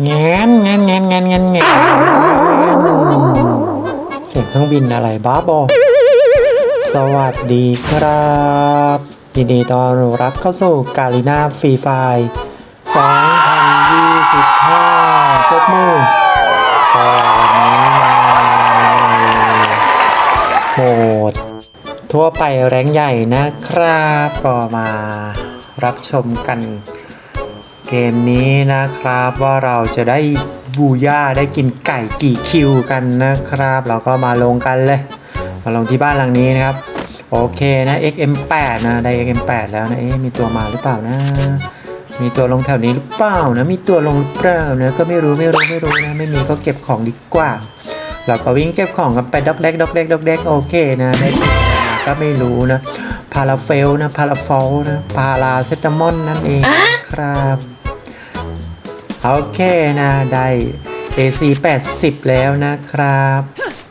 แงนแงนแงนแงนแงนแงนเสียงเครื่องบินอะไรบ้าบอสวัสดีครับยินดีต้อนรับเข้าสู่กาลิน่าฟรีไฟ2025พบมือก็วันนี้มาโหมด ทั่วไปแรงใหญ่นะครับ ก็มารับชมกัน เกมนี้นะครับว่าเราจะได้บูย่าได้กินไก่กี่คิวกันนะครับ เราก็มาลงกันเลย มาลงที่บ้านหลังนี้นะครับ โอเคนะ XM8 นะได้ XM8 แล้วนะเอ๊ะมีตัวมาหรือเปล่านะ มีตัวลงแถวนี้หรือเปล่านะมีตัวลงหรือเปล่านะก็ไม่รู้ไม่รู้ไม่รู้นะไม่มีก็เก็บของดีกว่า เราก็วิ่งเก็บของกันไปดอกเด็กดอกเด็กดอกเด็กโอเคนะได้ตัวมาก็ไม่รู้นะพาราเฟลนะพาราฟอลนะพาราเซตามอนนั่นเองครับ โอเคนะได้ AC 80 แล้วนะครับ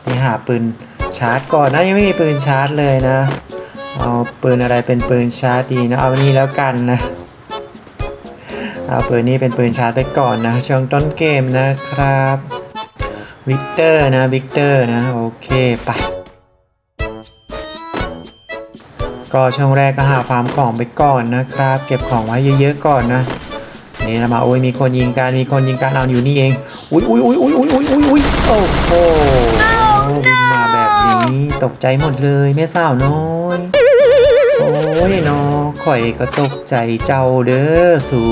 ไปหาปืนชาร์จก่อนนะยังไม่มีปืนชาร์จเลยนะ เอาปืนอะไรเป็นปืนชาร์จดีนะเอาอันนี้แล้วกันนะเอาปืนนี้เป็นปืนชาร์จไปก่อนนะช่วงต้นเกมนะครับวิกเตอร์นะวิกเตอร์นะ โอเคไปก็ช่วงแรกก็หาฟาร์มของไปก่อนนะครับ เก็บของไว้เยอะๆก่อนนะ นี่นะมาโอ้ยมีคนยิงกันมีคนยิงกันเอาอยู่นี่เองอุ้ยอุ้ยอุ้ยอุ้ยอุ้ยอุ้ยอุ้ยอุ้ยโอ้โหบินมาแบบนี้ตกใจหมดเลยแม่สาวน้อยโอ้ยเนาะข่อยก็ตกใจเจ้าเด้อสู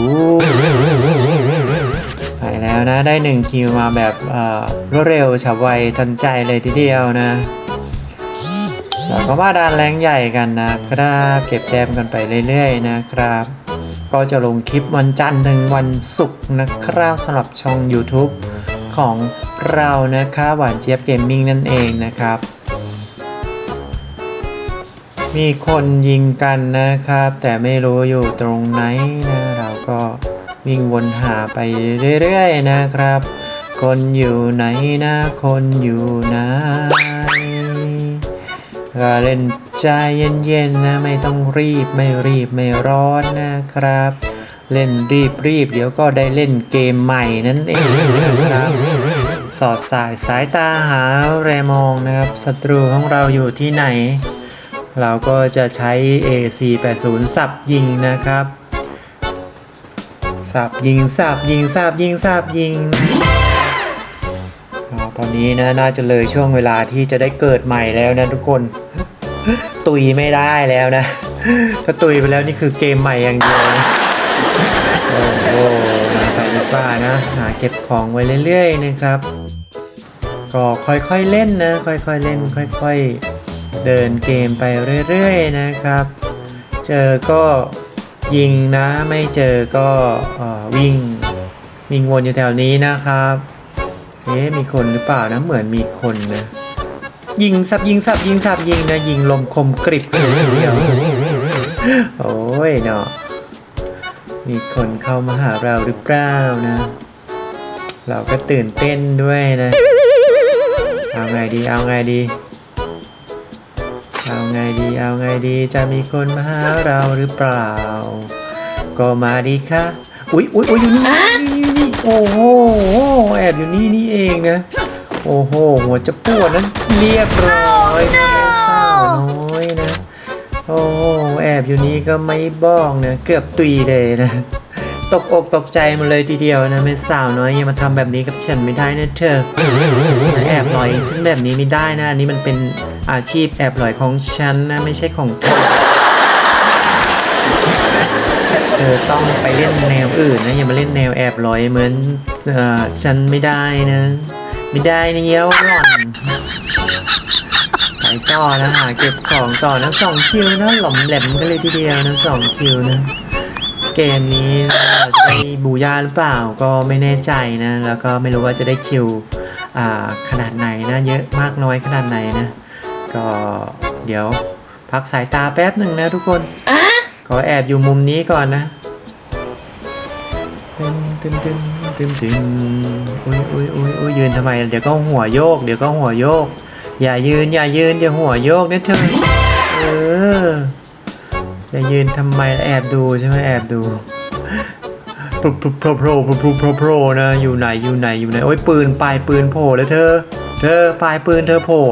ไปแล้วนะได้หนึ่งคิวมาแบบเอ่อรวดเร็วฉับไวทันใจเลยทีเดียวนะแล้วก็มาดานแรงใหญ่กันนะครับเก็บแต้มกันไปเรื่อยๆนะครับ ก็จะลงคลิปวันจันทร์ถึงวันศุกร์นะครับสำหรับช่อง YouTube ของเรานะคะหวานเจี๊ยบเกมมิ่งนั่นเองนะครับ มีคนยิงกันนะครับ แต่ไม่รู้อยู่ตรงไหนนะเราก็วิ่งวนหาไปเรื่อยๆนะครับ คนอยู่ไหนนะ คนอยู่ไหนก็เล่น ใจเย็นๆนะไม่ต้องรีบไม่รีบไม่ร้อนนะครับ เล่นรีบรีบเดี๋ยวก็ได้เล่นเกมใหม่นั่นเองนะครับสอดสายสายตาหาแรมองนะครับศัตรูของเราอยู่ที่ไหน เราก็จะใช้ AC80 สับยิงนะครับ สับยิงสับยิงสับยิงสับยิงตอนนี้นะน่าจะเลยช่วงเวลาที่จะได้เกิดใหม่แล้วนะทุกคน ตุยไม่ได้แล้วนะ ถ้าตุยไปแล้วนี่คือเกมใหม่อย่างเดียวนะโอ้โหมาไปดีกว่านะ หาเก็บของไว้เรื่อยๆนะครับ ก็ค่อยๆเล่นนะ ค่อยๆเล่น ค่อยๆ เดินเกมไปเรื่อยๆนะครับ เจอก็ยิงนะ ไม่เจอก็วิ่งวิ่งวนอยู่แถวนี้นะครับ เอ๊ะมีคนหรือเปล่านะ เหมือนมีคนนะ ยิงสับยิงสับยิงสับยิงนะยิงลมคมกริบเลยทีเดียวโอ้ยเนาะมีคนเข้ามาหาเราหรือเปล่านะ เราก็ตื่นเต้นด้วยนะ เอาไงดีเอาไงดี เอาไงดีเอาไงดีจะมีคนมาหาเราหรือเปล่า ก็มาดีค่ะ อุ๊ยอุ๊ยอุ๊ยอยู่นี่นี่นี่โอ้โหแอบอยู่นี่นี่เองนะ โอ้โห หัวจะปวดนั้นเรียบร้อยนะสาวน้อยนะ โอ้โหแอบอยู่นี่ก็ไม่บ้องนะเกือบตุยเลยนะ ตกอกตกใจหมาเลยทีเดียวนะไม่สาวน้อยอย่ามาทำแบบนี้กับฉันไม่ได้นะเธอฉันแอบหลอยฉันแบบนี้ไม่ได้นะอันนี้มันเป็นอาชีพแอบหลอยของฉันนะไม่ใช่ของเธอเธอต้องไปเล่นแนวอื่นนะอย่ามาเล่นแนวแอบลอยเหมือนเอ่อฉันไม่ได้นะ ไม่ได้นะเย้าหล่อนไปต่อนะหาเก็บของต่อนะสองคิวนะหล่อมแหลมกันเลยทีเดียวนะสองคิวนะ เกมนี้เราจะได้บูย่าหรือเปล่าก็ไม่แน่ใจนะ แล้วก็ไม่รู้ว่าจะได้คิวขนาดไหนนะ เยอะมากน้อยขนาดไหนนะ ก็เดี๋ยวพักสายตาแป๊บหนึ่งนะทุกคนขอแอบอยู่มุมนี้ก่อนนะตึมตึมตึม ตึมตึมอุ้ยอุ้ยอุ้ยอุ้ยยืนทำไม เดี๋ยวก็หัวโยก เดี๋ยวก็หัวโยก อย่ายืน อย่ายืนอย่าหัวโยกเนะเธอ เออ อย่ายืนทำไม แอบดูใช่ไหมแอบดูโผล่โผล่โผล่โผล่โผล่นะ อยู่ไหน อยู่ไหน อยู่ไหน โอ้ยปืนปลายปืนโผล่แล้วเธอ เธอปลายปืนเธอโผล่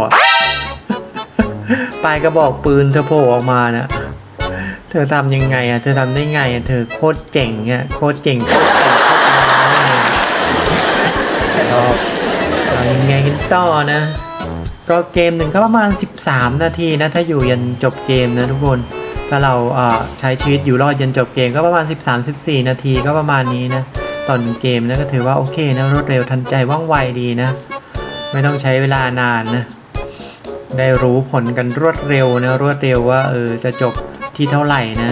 ปลายกระบอกปืนเธอโผล่ออกมานะเธอทำยังไงอะ เธอทำได้ไงอะ เธอโคตรเจ๋งอะ โคตรเจ๋งโคตรเจ๋ง ยังไงกันต่อนะ ก็เกมหนึ่งก็ประมาณ 13 นาทีนะ ถ้าอยู่ยันจบเกมนะทุกคน ถ้าเราเอ่อใช้ชีวิตอยู่รอดยันจบเกมก็ประมาณ 13-14 นาทีก็ประมาณนี้นะตอนเกมนะก็ถือว่าโอเคนะรวดเร็วทันใจว่องไวดีนะ ไม่ต้องใช้เวลานานนะ ได้รู้ผลกันรวดเร็วนะรวดเร็วว่าเออจะจบที่เท่าไหร่นะ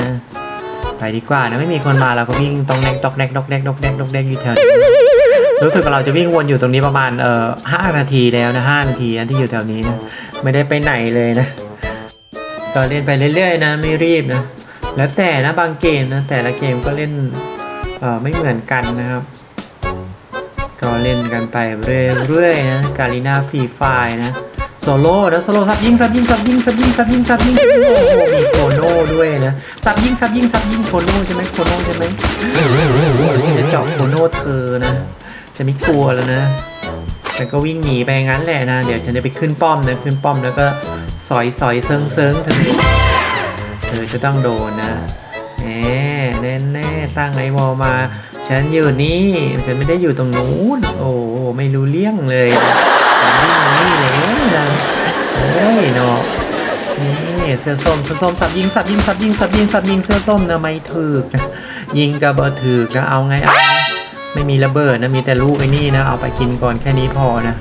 ไปดีกว่านะไม่มีคนมาเราก็วิ่งตองแดกตอกแดกตอกแดกตอกแดกตอกแดกอยู่แถวนี้ รู้สึกว่าเราจะวิ่งวนอยู่ตรงนี้ประมาณเอ่อห้านาทีแล้วนะห้านาทีนที่อยู่แถวนี้นะไม่ได้ไปไหนเลยนะก็เล่นไปเรื่อยๆนะไม่รีบนะแล้วแต่นะบางเกมนะแต่ละเกมก็เล่นเอ่อไม่เหมือนกันนะครับ ก็เล่นกันไปเรื่อยๆนะกาลิน่าฟรีไฟนะโซโล่นะโซโล่สับยิงสับยิงสับยิงสับยิงสับยิงสับยิงโอ้โหมีโคโน่ด้วยนะสับยิงสับยิงสับยิงโคโน่ใช่ไหมโคโน่ใช่ไหมจะเจาะโคโน่เธอนะ จะไม่กลัวแล้วนะ ฉันก็วิ่งหนีไปงั้นแหละนะ เดี๋ยวฉันจะไปขึ้นป้อมนะ ขึ้นป้อมแล้วก็สอยสอยเซิงเซิงเธอเธอจะต้องโดนนะแหมแน่แน่ตั้งไอวอลมา ฉันอยู่นี่ ฉันไม่ได้อยู่ตรงนู้น โอ้ไม่รู้เรื่องเลยฉันวิ่งมานี่แล้วนะเฮ้ยเนาะนี่เสื้อส้มเสื้อส้มสับยิงสับยิงสับยิงสับยิงสับยิงเสื้อส้มนะไม่ถึกนะยิงกระเบอถึกนะเอาไงเอา ไม่มีระเบิดนะมีแต่ลูกไอ้นี่นะเอาไปกินก่อนแค่นี้พอนะ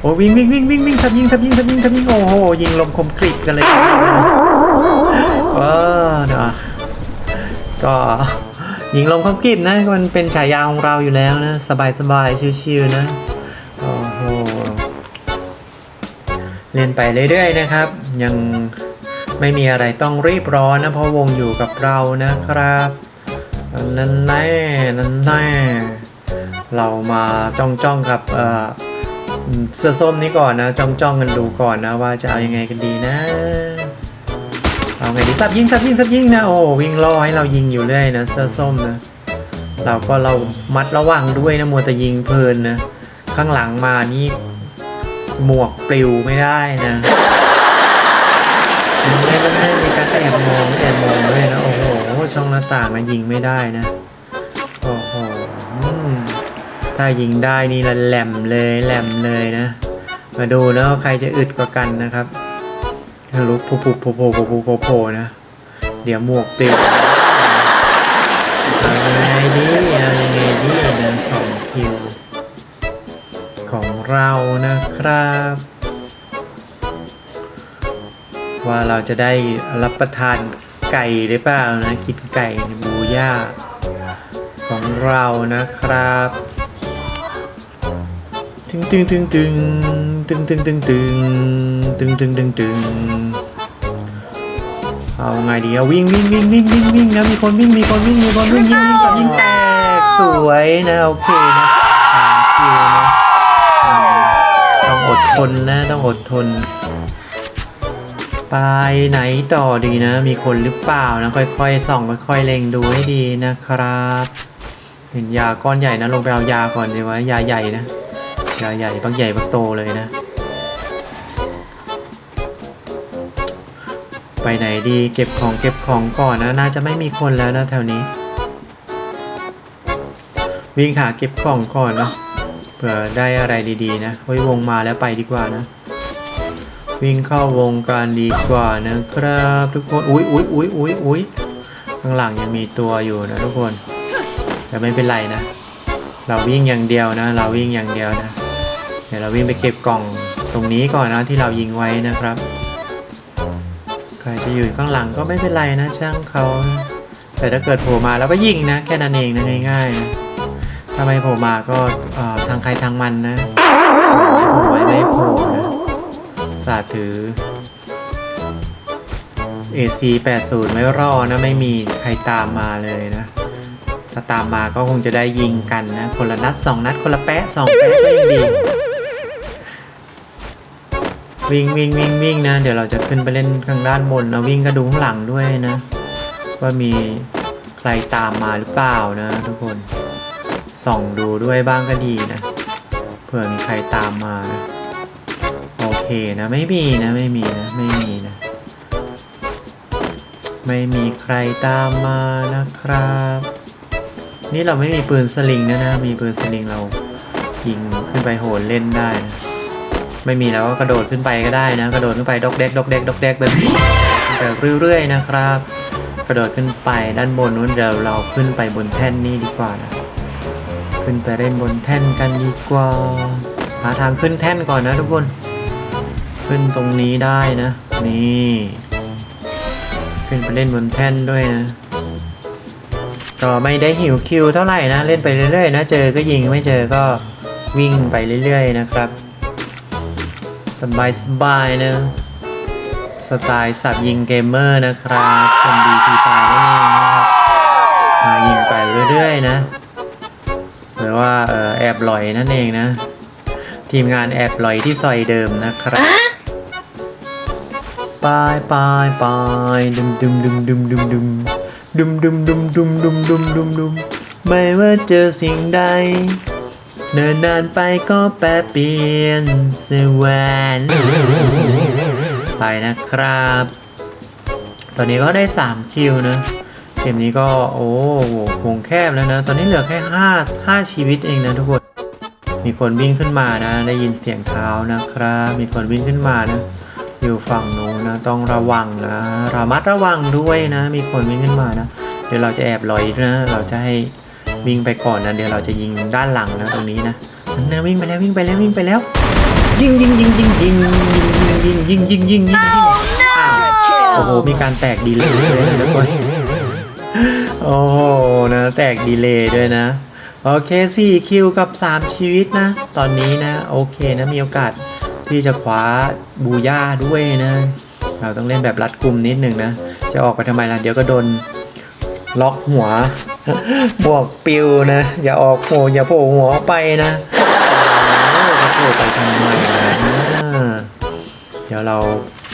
โอ้วิ่งวิ่งวิ่งวิ่งวิ่งสับยิงสับยิงสับยิงสับยิงโอ้โหยิงลมคมกริบกันเลยเออเนาะก็ยิงลมคมกริบนะมันเป็นฉายาของเราอยู่แล้วนะสบายสบายชิวๆนะโอ้โหเล่นไปเรื่อยๆนะครับ ยังไม่มีอะไรต้องรีบร้อนนะเพราะวงอยู่กับเรานะครับ นั่นแน่นั่นแน่เรามาจ้องจ้องๆกับเอ่อเสื้อส้มนี้ก่อนนะจ้องจ้องกันดูก่อนนะว่าจะเอายังไงกันดีนะ เอาไงดีสับยิงสับยิงสับยิงนะโอ้วิ่งล่อให้เรายิงอยู่เรื่อยนะเสื้อส้มนะเราก็เรามัดระวังด้วยนะมัวแต่ยิงเพลินนะข้างหลังมานี่หมวกปลิวไม่ได้นะไม่ไม่ไม่มีการแอบมองแอบมองด้วยนะโอ้ ช่องหน้าต่างนะยิงไม่ได้นะ โอ้โห ถ้ายิงได้นี่ละแหลมเลยแหลมเลยนะ มาดูนะว่าใครจะอึดกว่ากันนะครับลุกผูผูโผล่โผล่โผล่โผล่โผล่โผนะ เดี๋ยวหมวกปลิวเอายังไงดีเอายังไงดีนะสองคิว ของเรานะครับว่าเราจะได้รับประทาน ไก่หรือเปล่านะกินไก่ในบูย่าของเรานะครับตึงตึงตึงตึงตึงตึงตึงตึงตึงตึงตึงตึงเอาไงดีเอาวิ่งวิ่งวิ่งวิ่งวิ่งวิ่งนะมีคนวิ่งมีคนวิ่งมีคนวิ่งยิงยิงยิงแตกสวยนะโอเคนะสามคิวนะต้องอดทนนะต้องอดทน ไปไหนต่อดีนะ มีคนหรือเปล่านะ ค่อยๆส่องค่อยๆเล็งดูให้ดีนะครับ เห็นยาก้อนใหญ่นะลงไปเอายาก่อนดีวะยาใหญ่นะยาใหญ่บักใหญ่บักโตเลยนะ ไปไหนดีเก็บของเก็บของก่อนนะ น่าจะไม่มีคนแล้วนะแถวนี้ วิ่งหาเก็บของก่อนเนาะเผื่อได้อะไรดีๆนะเฮ้ยวงมาแล้วไปดีกว่านะ วิ่งเข้าวงการดีกว่านะครับทุกคน อุ้ยอุ้ยอุ้ยอุ้ยอุ้ยข้างหลังยังมีตัวอยู่นะทุกคน แต่ไม่เป็นไรนะ เราวิ่งอย่างเดียวนะ เราวิ่งอย่างเดียวนะ เดี๋ยวเราวิ่งไปเก็บกล่องตรงนี้ก่อนนะที่เรายิงไว้นะครับ ใครจะอยู่ข้างหลังก็ไม่เป็นไรนะช่างเขานะแต่ถ้าเกิดโผล่มาแล้วก็ยิงนะ แค่นั้นเองนะง่ายๆนะถ้าไม่โผล่มาก็ทางใครทางมันนะโผล่ไว้ไม่โผล่นะ สาถือ AC 80 ไม่รอดนะ ไม่มีใครตามมาเลยนะ ถ้าตามมาก็คงจะได้ยิงกันนะ คนละนัดสองนัด คนละแป๊ะสองแป๊ะก็ยังดี วิ่งวิ่งวิ่งวิ่งนะ เดี๋ยวเราจะขึ้นไปเล่นข้างด้านบนนะวิ่งก็ดูข้างหลังด้วยนะ ว่ามีใครตามมาหรือเปล่านะทุกคน ส่องดูด้วยบ้างก็ดีนะ เผื่อมีใครตามมานะ เคนะไม่มีนะไม่มีนะไม่มีนะ ไม่มีใครตามมานะครับ นี่เราไม่มีปืนสลิงนะนะ มีปืนสลิงเรายิงขึ้นไปโหนเล่นได้นะไม่มีแล้วก็กระโดดขึ้นไปก็ได้นะ กระโดดขึ้นไปดอกเด็กดอกเด็กดอกเด็กแบบนี้ไปเรื่อยๆนะครับ กระโดดขึ้นไปด้านบนนู้นเดี๋ยวเราขึ้นไปบนแท่นนี้ดีกว่านะขึ้นไปเล่นบนแท่นกันดีกว่าหาทางขึ้นแท่นก่อนนะทุกคน ขึ้นตรงนี้ได้นะ นี่ ขึ้นไปเล่นบนแท่นด้วยนะ ก็ไม่ได้หิวคิวเท่าไหร่นะ เล่นไปเรื่อยๆนะ เจอก็ยิงไม่เจอก็วิ่งไปเรื่อยๆนะครับ สบายสบายนะ สไตล์สับยิงเกมเมอร์นะครับคนดีทีตายนั่นเองนะครับยิงไปเรื่อยๆนะหรือว่าออแอบลอยนั่นเองนะ ทีมงานแอบลอยที่ซอยเดิมนะครับ ปายปายปายดุมดุมดุมดุมดุมดุมดุมดุมดุมดุมดุมดุมดุมดุมไม่ว่าเจอสิ่งใด เนินนานไปก็แปรเปลี่ยนสวรรค์ไปนะครับ ตอนนี้ก็ได้ 3 คิวนะเกมนี้ก็โอ้โหวงแคบแล้วนะ ตอนนี้เหลือแค่5 5ชีวิตเองนะทุกคน มีคนวิ่งขึ้นมานะ ได้ยินเสียงเท้านะครับ มีคนวิ่งขึ้นมานะ อยู่ฝั่งนู้นนะต้องระวังนะระมัดระวังด้วยนะ มีคนวิ่งขึ้นมานะ เดี๋ยวเราจะแอบลอยนะ เราจะให้วิ่งไปก่อนนะ เดี๋ยวเราจะยิงด้านหลังนะตรงนี้นะนั่นนะวิ่งไปแล้ววิ่งไปแล้ววิ่งไปแล้ว ยิงยิงยิงยิงยิงยิงยิงยิงยิงยิงยิงยิงโอ้โหมีการแตกดีเลยด้วยนะทุกคนโอ้โหนะแตกดีเลยด้วยนะโอเค4คิวกับ 3 ชีวิตนะ ตอนนี้นะ โอเคนะมีโอกาส ที่จะคว้าบูย่าด้วยนะ เราต้องเล่นแบบรัดกลุ่มนิดหนึ่งนะ จะออกไปทำไมล่ะเดี๋ยวก็โดนล็อกหัวหมวกปิวนะ อย่าออกหัวอย่าโผล่หัวไปนะจะโผล่ไปทำไมนะเดี๋ยวเรา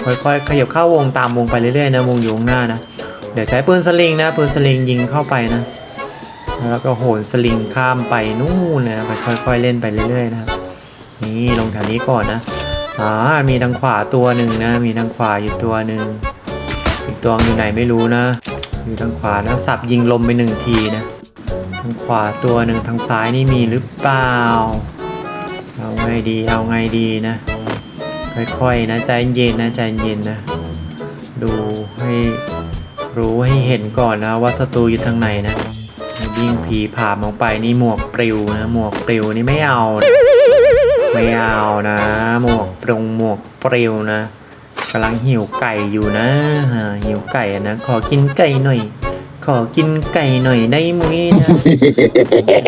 ค่อยๆขยับเข้าวงตามวงไปเรื่อยๆนะวงอยู่ข้างหน้านะ เดี๋ยวใช้ปืนสลิงนะปืนสลิงยิงเข้าไปนะแล้วก็โหนสลิงข้ามไปนู่นเลยนะไปค่อยๆเล่นไปเรื่อยๆนะครับนี่ลงแถวนี้ก่อนนะ อ่ามีทางขวาตัวหนึ่งนะ มีทางขวาอยู่ตัวหนึ่งอีกตัวอยู่ไหนไม่รู้นะ อยู่ทางขวานะสับยิงลมไปหนึ่งทีนะทางขวาตัวหนึ่งทางซ้ายนี่มีหรือเปล่า เอาไงดีเอาไงดีนะ ค่อยๆนะใจเย็นนะใจเย็นนะ ดูให้รู้ให้เห็นก่อนนะว่าศัตรูอยู่ทางไหนนะยิ่งผีผ่ามองไปนี่หมวกปลิวนะหมวกปลิวนี่ไม่เอานะ ไม่เอานะ หมวกปรงหมวกปลิวนะกำลังหิวไก่อยู่นะหิวไก่นะ ขอกินไก่หน่อย ขอกินไก่หน่อยได้มุ้ยนะ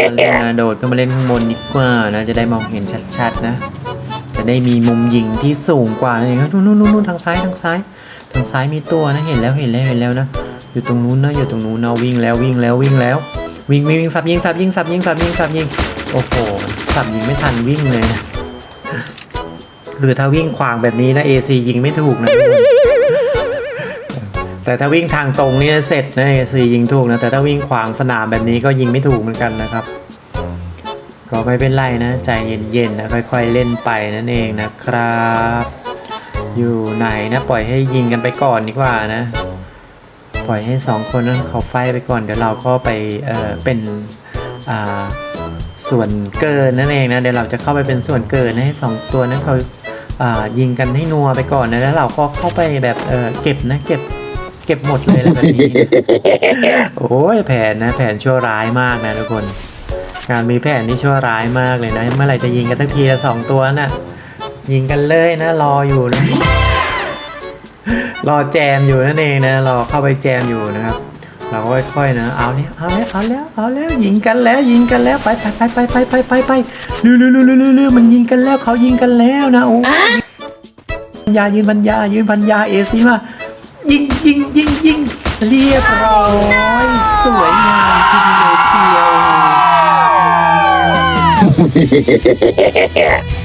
มาเล่นะโดดก็มาเล่นข้างบนดีกว่านะ จะได้มองเห็นชัดๆนะ จะได้มีมุมยิงที่สูงกว่านั่นเองครับนู่นนู่นทางซ้ายทางซ้าย ทางซ้ายมีตัวนะเห็นแล้วเห็นแล้วเห็นแล้วนะ อยู่ตรงนู้นนะอยู่ตรงนู้นนะวิ่งแล้ววิ่งแล้ววิ่งแล้ว วิ่งวิ่งวิ่งสับยิงสับยิงสับยิงสับยิงสับยิง โอ้โหสับยิงไม่ทันวิ่งเลยนะ คือถ้าวิ่งขวางแบบนี้นะ AC ยิงไม่ถูกนะ แต่ถ้าวิ่งทางตรงเนี่ยเสร็จนะ AC ยิงถูกนะ แต่ถ้าวิ่งขวางสนามแบบนี้ก็ยิงไม่ถูกเหมือนกันนะครับ ก็ไม่เป็นไรนะ ใจเย็นๆนะค่อยๆเล่นไปนั่นเองนะครับ อยู่ไหนนะ ปล่อยให้ยิงกันไปก่อนดีกว่านะ ปล่อยให้สองคนนั้นเขาไฟไปก่อนเดี๋ยวเราก็ไปเอ่อเป็นอ่าส่วนเกินนั่นเองนะเดี๋ยวเราจะเข้าไปเป็นส่วนเกินนะให้สองตัวนั้นเขา ยิงกันให้นัวไปก่อนนะแล้วเราก็เข้าไปแบบเออเก็บนะเก็บเก็บหมดเลยอะไรแบบนี้ โอ้ยแผนนะแผนชั่วร้ายมากนะทุกคน การมีแผนที่ชั่วร้ายมากเลยนะ เมื่อไหร่จะยิงกันสักทีละสองตัวน่ะ ยิงกันเลยนะ รออยู่นะ รอแจมอยู่นั่นเองนะ รอเข้าไปแจมอยู่นะครับ เราก็ค่อยๆนะเอาเนี่ยเอาแล้วเอาแล้วเอาแล้วยิงกันแล้วยิงกันแล้วไปไปไปไปไปไปไปไปเร็วเร็วเร็วเร็วเร็วมันยิงกันแล้วเขายิงกันแล้วนะโอ้พันยายืนพันยายืนพันยาเอซีมายิงยิงยิงยิงเรียบร้อยสวยงามทีเดียวเชียว